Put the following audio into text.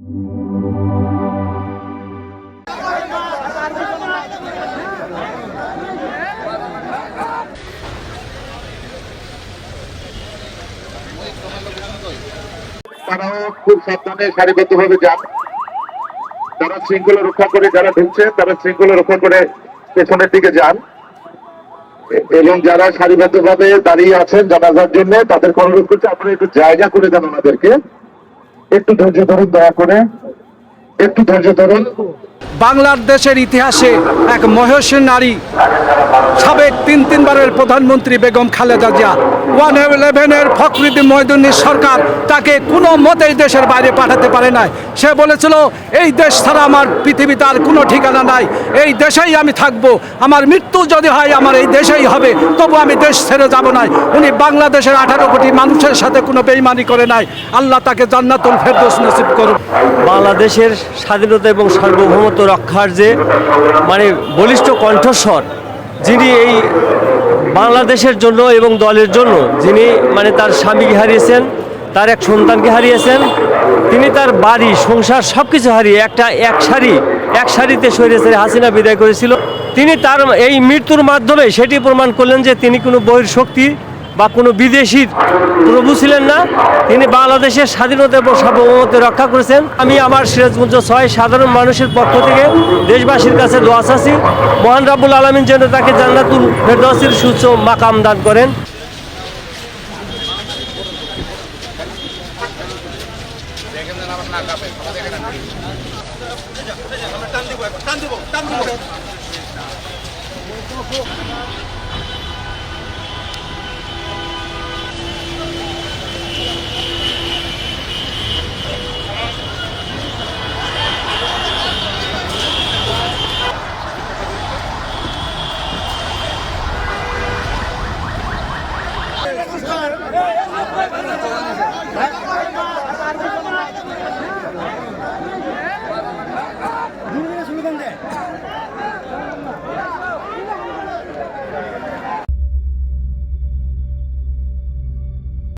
তারাও খুব সাবধানে সারিবদ্ধভাবে যান। যারা শৃঙ্খলা রক্ষা করে যারা ঢুকছে তারা শৃঙ্খলা রক্ষা করে পেছনের দিকে যান। এবং যারা সারিবদ্ধভাবে দাঁড়িয়ে আছেন জানাজার জন্য, তাদেরকে অনুরোধ করছে, আপনারা একটু জায়গা করে দেন ওনাদেরকে। একটু ধৈর্য ধরুন দয়া করে। একটু ধৈর্য ধরুন। বাংলাদেশের ইতিহাসে এক মহেশ নারী তিন তিনবারের প্রধানমন্ত্রী বেগম খালেদা জিয়া, ওয়ান ইলেভেনের ফখরুদ্দিন মহিদুন্নির সরকার তাকে কোনো মতেই দেশের বাইরে পাঠাতে পারে নাই। সে বলেছিল, এই দেশ ছাড়া আমার পৃথিবীতে আর কোনো ঠিকানা নাই। এই দেশেই আমি থাকব। আমার মৃত্যু যদি হয়, আমার এই দেশেই হবে। তবু আমি দেশ ছেড়ে যাব না উনি বাংলাদেশের আঠারো কোটি মানুষের সাথে কোনো বেইমানি করে নাই। আল্লাহ তাকে জান্নাতুল ফেরদৌস নসিব করুন বাংলাদেশের স্বাধীনতা এবং সার্বভৌমত্ব রক্ষার যে মানে বলিষ্ঠ কণ্ঠস্বর যিনি এই বাংলাদেশের জন্য এবং দলের জন্য যিনি মানে তার স্বামীকে হারিয়েছেন, তার এক সন্তানকে হারিয়েছেন, তিনি তার বাড়ি, সংসার সব কিছু হারিয়ে একটা এক সারি, এক সারিতে সৈরেছে হাসিনা বিদায় করেছিল। তিনি তার এই মৃত্যুর মাধ্যমে সেটি প্রমাণ করলেন যে তিনি কোনো বহির শক্তি বা কোনো বিদেশির প্রভু ছিলেন না, তিনি বাংলাদেশের স্বাধীনতা এবং সার্বভৌমত্ব রক্ষা করেছেন। আমি আমার সিরাজগঞ্জ ছয় সাধারণ মানুষের পক্ষ থেকে দেশবাসীর কাছে দোয়া চাচ্ছি, মহান রাব্বুল আলমিন যেন তাকে জান্নাতুল ফেরদৌসির সুচ্চ মাকাম দান করেন।